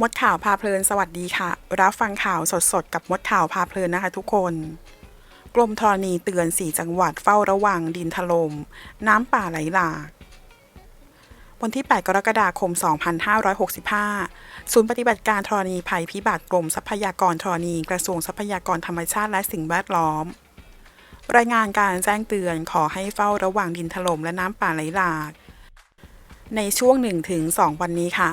มดข่าวพาเพลินสวัสดีค่ะ รับฟังข่าวสดๆ กับมดข่าวพาเพลินนะคะทุกคน กรมธรณีเตือน 4 จังหวัดเฝ้าระวังดินถลม่มน้ำป่าไหลหลากวันที่ 8 กรกฎาคม 2565 ศูนย์ปฏิบัติการธรณีภัยพิบัติกรมทรัพยากรธรณีกระทรวงทรัพยากรธรรมชาติและสิ่งแวดล้อม รายงานการแจ้งเตือนขอให้เฝ้าระวังดินถล่มและน้ำป่าไหลหลาก ในช่วง 1-2 วันนี้ค่ะ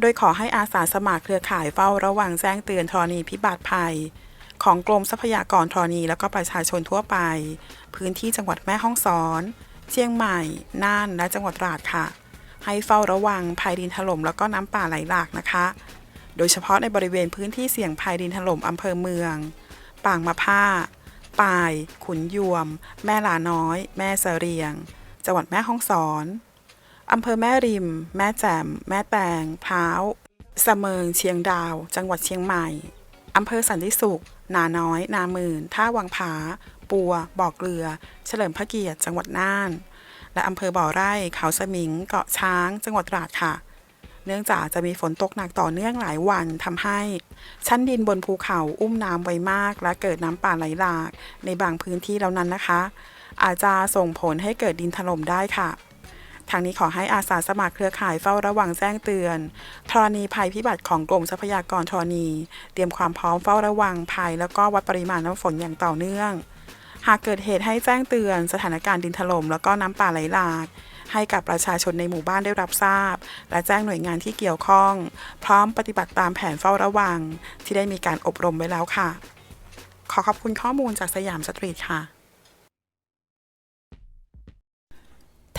โดยขอให้อาสาสมัครเครือข่ายเฝ้าระวังแจ้งเตือนธรณีพิบัติภัย ของกรมทรัพยากรธรณีแล้วก็ประชาชนทั่วไป พื้นที่จังหวัดแม่ฮ่องสอน เชียงใหม่ น่านและจังหวัดตราดค่ะ ให้เฝ้าระวังภัยดินถล่มแล้วก็น้ำป่าไหลหลากนะคะ โดยเฉพาะในบริเวณพื้นที่เสี่ยงภัยดินถล่มอำเภอเมือง ป่างมะผ้าปาย ขุนยวม แม่ลาน้อย แม่เสรียง จังหวัดแม่ฮ่องสอน อำเภอแม่ริม แม่แจ่ม แม่แตงพร้าวสะเมิง เชียงดาว จังหวัดเชียงใหม่ อำเภอสันติสุข นาน้อย นาหมื่น ท่าวังผา ปัว บ่อเกลือ เฉลิมพระเกียรติ จังหวัดน่าน และอำเภอบ่อไร่ เขาสมิง เกาะช้าง จังหวัดตราดค่ะ เนื่องจากจะมีฝนตกหนักต่อเนื่องหลายวันทำให้ ชั้นดินบนภูเขาอุ้มน้ำไว้มาก และเกิดน้ำป่าไหลหลาก ในบางพื้นที่แล้วนั้นนะคะ อาจจะส่งผลให้เกิดดินถล่มได้ค่ะ ทางนี้ขอให้อาสาสมัครเครือข่ายเฝ้าระวังแจ้งเตือนธรณีภัยพิบัติของกรมทรัพยากรธรณี เตรียมความพร้อมเฝ้าระวังภัย แล้วก็วัดปริมาณน้ำฝนอย่างต่อเนื่อง หากเกิดเหตุให้แจ้งเตือนสถานการณ์ดินถล่มแล้วก็น้ำป่าไหลหลากให้กับประชาชนในหมู่บ้านได้รับทราบ และแจ้งหน่วยงานที่เกี่ยวข้อง พร้อมปฏิบัติตามแผนเฝ้าระวัง ที่ได้มีการอบรมไว้แล้วค่ะ ขอขอบคุณข้อมูลจากสยามสตรีทค่ะ